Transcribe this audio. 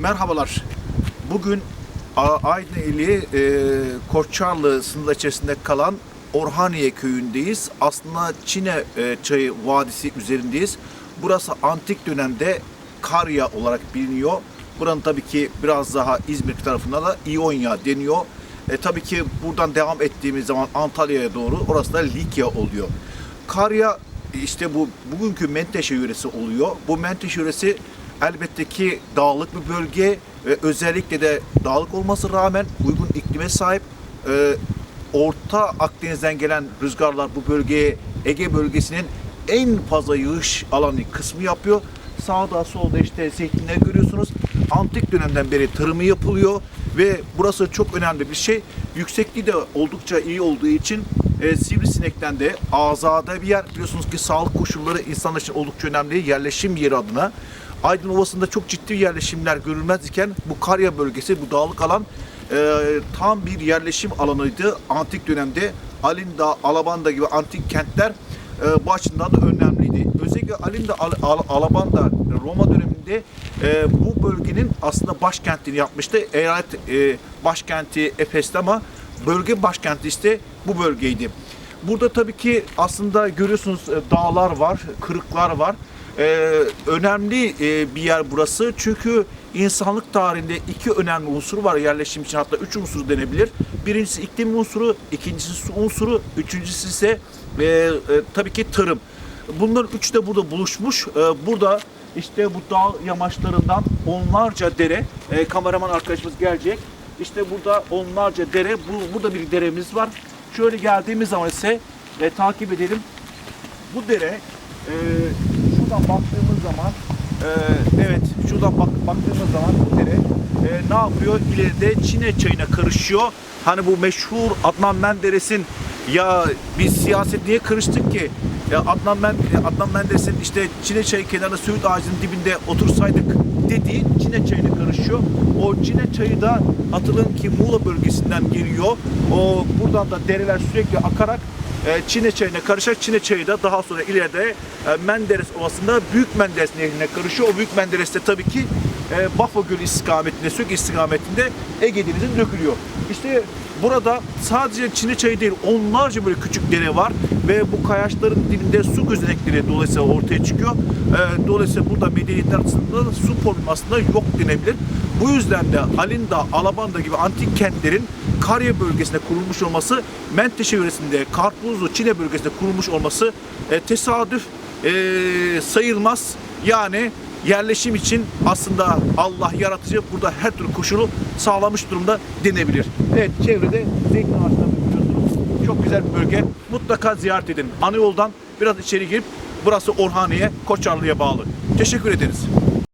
Merhabalar. Bugün Aydın ili e, Koçarlı sınırı içerisinde kalan Orhaniye köyündeyiz. Aslında Çine e, Çayı Vadisi üzerindeyiz. Burası antik dönemde Karya olarak biliniyor. Buranın tabii ki biraz daha İzmir tarafında da İonya deniyor. E, tabii ki buradan devam ettiğimiz zaman Antalya'ya doğru orası da Likya oluyor. Karya işte bu bugünkü Menteşe yöresi oluyor. Bu Menteşe yöresi elbette ki dağlık bir bölge ve özellikle de dağlık olması rağmen uygun iklime sahip. Ee, Orta Akdeniz'den gelen rüzgarlar bu bölgeye Ege bölgesinin en fazla yağış alanı kısmı yapıyor. Sağda solda işte zeytinler görüyorsunuz. Antik dönemden beri tarımı yapılıyor ve burası çok önemli bir şey. Yüksekliği de oldukça iyi olduğu için e, sivrisinekten de azade bir yer. Biliyorsunuz ki sağlık koşulları insanlar için oldukça önemli. Yerleşim yeri adına. Aydın Ovası'nda çok ciddi yerleşimler görülmez iken bu Karya bölgesi, bu dağlık alan e, tam bir yerleşim alanıydı. Antik dönemde Alinda, Alabanda gibi antik kentler e, bu açıdan da önemliydi. Özellikle Alinda, Al, Al- Alabanda Roma döneminde e, bu bölgenin aslında başkentini yapmıştı. Eyalet e, başkenti Efes'ti ama bölge başkenti işte bu bölgeydi. Burada tabii ki aslında görüyorsunuz e, dağlar var, kırıklar var. Ee, önemli e, bir yer burası çünkü insanlık tarihinde iki önemli unsur var yerleşim için hatta üç unsur denebilir. Birincisi iklim unsuru, ikincisi su unsuru, üçüncüsü ise e, e, tabii ki tarım. Bunların üçü de burada buluşmuş. Ee, burada işte bu dağ yamaçlarından onlarca dere, e, kameraman arkadaşımız gelecek. İşte burada onlarca dere, bu, burada bir deremiz var. Şöyle geldiğimiz zaman ise e, takip edelim. Bu dere e, şuradan baktığımız zaman e, evet şuradan bak, baktığımız zaman bu dere e, ne yapıyor? İleride Çine çayına karışıyor. Hani bu meşhur Adnan Menderes'in ya biz siyaset niye karıştık ki? Ya Adnan, Men, Adnan Menderes'in işte Çine çayı kenarında Söğüt ağacının dibinde otursaydık dediği Çine çayına karışıyor. O Çine çayı da hatırlayın ki Muğla bölgesinden geliyor. O buradan da dereler sürekli akarak Çine çayına karışır. Çine çayı da daha sonra ileride e, Menderes Ovası'nda Büyük Menderes Nehri'ne karışıyor. O Büyük Menderes de tabii ki e, Bafo Gölü istikametinde, Sök istikametinde Ege Denizi'ne dökülüyor. İşte burada sadece Çine çayı değil onlarca böyle küçük dere var ve bu kayaçların dibinde su gözenekleri dolayısıyla ortaya çıkıyor. E, dolayısıyla burada medeniyetler açısından da su problemi aslında yok denebilir. Bu yüzden de Alinda, Alabanda gibi antik kentlerin Karya bölgesinde kurulmuş olması, Menteşe yöresinde Karpuzlu Çine bölgesinde kurulmuş olması e, tesadüf e, sayılmaz. Yani yerleşim için aslında Allah yaratıcı burada her türlü koşulu sağlamış durumda denebilir. Evet çevrede zeytin ağaçları görüyorsunuz. Çok güzel bir bölge. Mutlaka ziyaret edin. Ana biraz içeri girip burası Orhaniye, Koçarlı'ya bağlı. Teşekkür ederiz.